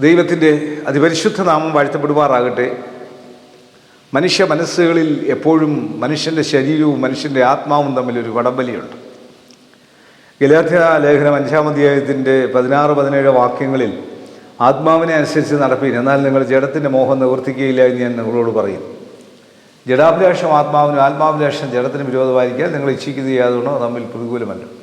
ദൈവത്തിന്റെ അതിപരിശുദ്ധ നാമം വാഴ്ത്തപ്പെടുമാറാകട്ടെ. മനുഷ്യ മനസ്സുകളിൽ എപ്പോഴും മനുഷ്യന്റെ ശരീരവും മനുഷ്യന്റെ ആത്മാവും തമ്മിലൊരു വടംവലിയുണ്ട്. ഗലാധ്യ ലേഖനം അഞ്ചാം അധ്യായത്തിന്റെ പതിനാറ് പതിനേഴ് വാക്യങ്ങളിൽ ആത്മാവിനെ അനുസരിച്ച് നടപ്പീൻ. എന്നാൽ നിങ്ങൾ ജഡത്തിന്റെ മോഹം നിവർത്തിക്കുകയില്ല എന്ന് ഞാൻ നിങ്ങളോട് പറയും. ജഡാഭിലാഷം ആത്മാവിനും ആത്മാഭിലാഷം ജഡത്തിന് വിരോധമായിരിക്കാൻ നിങ്ങൾ ഇച്ഛിക്കുന്നത് യാതൊന്നും തമ്മിൽ പ്രതികൂലമല്ല.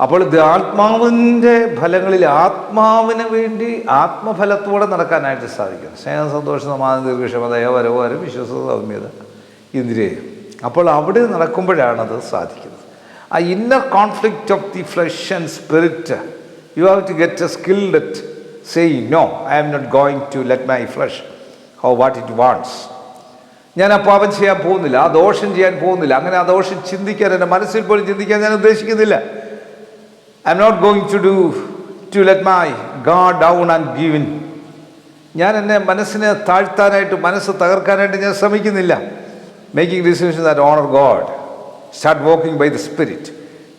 അപ്പോൾ ആത്മാവിന്റെ ഫലങ്ങളിൽ ആത്മാവിന് വേണ്ടി ആത്മഫലത്തോടെ നടക്കാനായിട്ട് സാധിക്കും സ്നേഹം സന്തോഷം സമാധാനം ദീർഘക്ഷമ ദയവരവാരം വിശ്വസത സൗമ്യത ഇന്ദ്രിയം അപ്പോൾ അവിടെ നടക്കുമ്പോഴാണത് സാധിക്കുന്നത്. ആ inner conflict of the flesh and spirit you have to get a skilled at say no I am not going to let my flesh how what it wants ഞാൻ ആ പാപം ചെയ്യാൻ പോകുന്നില്ല ആ ദോഷം ചെയ്യാൻ പോകുന്നില്ല അങ്ങനെ ആ ദോഷം ചിന്തിക്കാൻ എന്റെ മനസ്സിൽ പോലും ചിന്തിക്കാൻ ഞാൻ ഉദ്ദേശിക്കുന്നില്ല. I am not going to do to let my guard down and giving ഞാൻ എന്നെ മനസ്സിനെ താഴ്ത്താനായിട്ട് മനസ്സ് തകർക്കാനായിട്ട് ഞാൻ ശ്രമിക്കുന്നില്ല. Making decision that honour God start walking by the spirit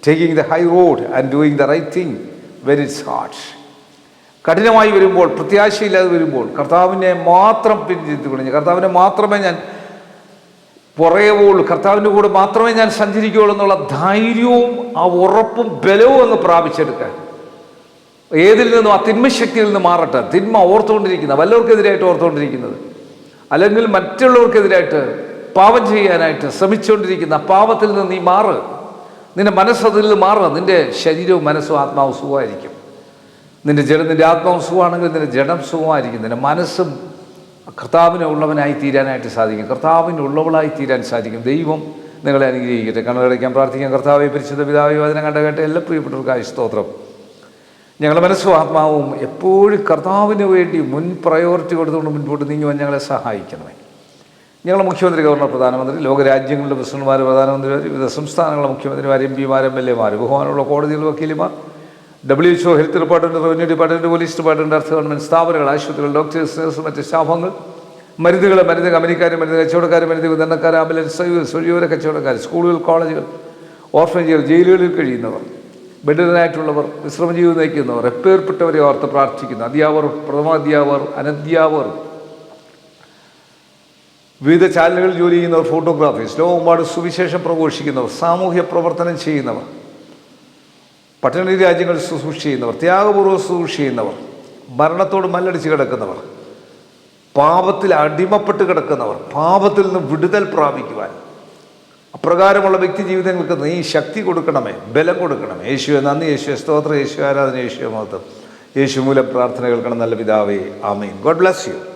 taking the high road and doing the right thing very it's hard കഠിനമായി വരുമ്പോൾ പ്രത്യാശയില്ലാതെ വരുമ്പോൾ കർത്താവിനെ മാത്രം പിന്തിരിഞ്ഞ് കർത്താവിനെ മാത്രമേ ഞാൻ പുറകെ പോകുള്ളൂ കർത്താവിന്റെ കൂടെ മാത്രമേ ഞാൻ സഞ്ചരിക്കുകയുള്ളൂ എന്നുള്ള ധൈര്യവും ആ ഉറപ്പും ബലവും അങ്ങ് പ്രാപിച്ചെടുക്കാൻ. ഏതിൽ നിന്നും? ആ തിന്മശക്തിയിൽ നിന്ന് മാറട്ടെ. തിന്മ ഓർത്തുകൊണ്ടിരിക്കുന്ന വല്ലവർക്കെതിരായിട്ട് ഓർത്തുകൊണ്ടിരിക്കുന്നത്. അല്ലെങ്കിൽ മറ്റുള്ളവർക്കെതിരായിട്ട് പാപം ചെയ്യാനായിട്ട് ശ്രമിച്ചുകൊണ്ടിരിക്കുന്ന പാപത്തിൽ നിന്ന് നീ മാറ്. നിന്റെ മനസ്സതിൽ നിന്ന് മാറുക നിന്റെ ശരീരവും മനസ്സും ആത്മാവും സുഖമായിരിക്കും. നിന്റെ ജഡം നിന്റെ ആത്മാവും സുഖമാണെങ്കിൽ നിന്റെ ജഡം സുഖമായിരിക്കും. നിന്റെ മനസ്സും കർത്താവിന് ഉള്ളവനായി തീരാനായിട്ട് സാധിക്കും. കർത്താവിന് ഉള്ളവളായി തീരാൻ സാധിക്കും. ദൈവം നിങ്ങളെ അനുഗ്രഹിക്കട്ടെ. കണ്ണടയ്ക്കാൻ പ്രാർത്ഥിക്കാം. കർത്താവെ പരിശുദ്ധ പിതാവെ വചനം കണ്ട കേട്ട എല്ലാ പ്രിയപ്പെട്ടവർക്കായ സ്തോത്രം. ഞങ്ങളുടെ മനസ്സും ആത്മാവും എപ്പോഴും കർത്താവിന് വേണ്ടി മുൻ പ്രയോറിറ്റി കൊടുത്തുകൊണ്ട് മുൻപോട്ട് നീങ്ങുവാൻ ഞങ്ങളെ സഹായിക്കണമേ. ഞങ്ങളുടെ മുഖ്യമന്ത്രി ഗവർണർ പ്രധാനമന്ത്രി ലോകരാജ്യങ്ങളുടെ പ്രസിഡന്റുമാർ പ്രധാനമന്ത്രിമാർ വിവിധ സംസ്ഥാനങ്ങളുടെ മുഖ്യമന്ത്രിമാർ എം പിമാർ എം എൽ എമാർ ബഹുമാനമുള്ള കോടതിയിലെ വക്കീലുമാർ W H O health department revenue department police department അർത്ഥ ഗവൺമെന്റ് സ്ഥാപനങ്ങൾ ആശുപത്രികൾ ഡോക്ടേഴ്സ് നേഴ്സ് മറ്റ് സ്റ്റാഫങ്ങൾ മരുന്നുകൾ മരുന്ന് കമ്പനിക്കാർ മരുന്ന് കച്ചവടക്കാർ മരുന്ന് വിതരണക്കാർ ആംബുലൻസ് സർവീസ് കച്ചവടക്കാർ സ്കൂളുകൾ കോളേജുകൾ ഓർഫനേജുകൾ ജയിലുകളിൽ കഴിയുന്നവർ ബെഡിനായിട്ടുള്ളവർ വിശ്രമജീവിതം നയിക്കുന്നവർ എപ്പേർപ്പെട്ടവരെ ഓർത്ത് പ്രാർത്ഥിക്കുന്നു. അധ്യാപകർ പ്രഥമാധ്യാപകർ അനധ്യാപകർ വിവിധ ചാനലുകളിൽ ജോലി ചെയ്യുന്നവർ ഫോട്ടോഗ്രാഫേഴ്സ് ലോകമെമ്പാട് സുവിശേഷം പ്രഘോഷിക്കുന്നവർ സാമൂഹ്യ പ്രവർത്തനം ചെയ്യുന്നവർ പട്ടണ രാജ്യങ്ങൾ ശുശ്രൂഷ ചെയ്യുന്നവർ ത്യാഗപൂർവം ശുശ്രൂഷ ചെയ്യുന്നവർ മരണത്തോട് മല്ലടിച്ച് കിടക്കുന്നവർ പാപത്തിൽ അടിമപ്പെട്ട് കിടക്കുന്നവർ പാപത്തിൽ നിന്ന് വിടുതൽ പ്രാപിക്കുവാൻ. അപ്രകാരമുള്ള വ്യക്തി ജീവിതങ്ങൾക്ക് നീ ശക്തി കൊടുക്കണമേ ബലം കൊടുക്കണമേ. യേശുവെ നന്ദി യേശുവെ സ്തോത്രം. യേശു ആരാധന യേശുവെ മഹത്വം. യേശു മൂലം പ്രാർത്ഥന കേൾക്കണം നല്ല പിതാവേ. ആമീൻ. God bless you.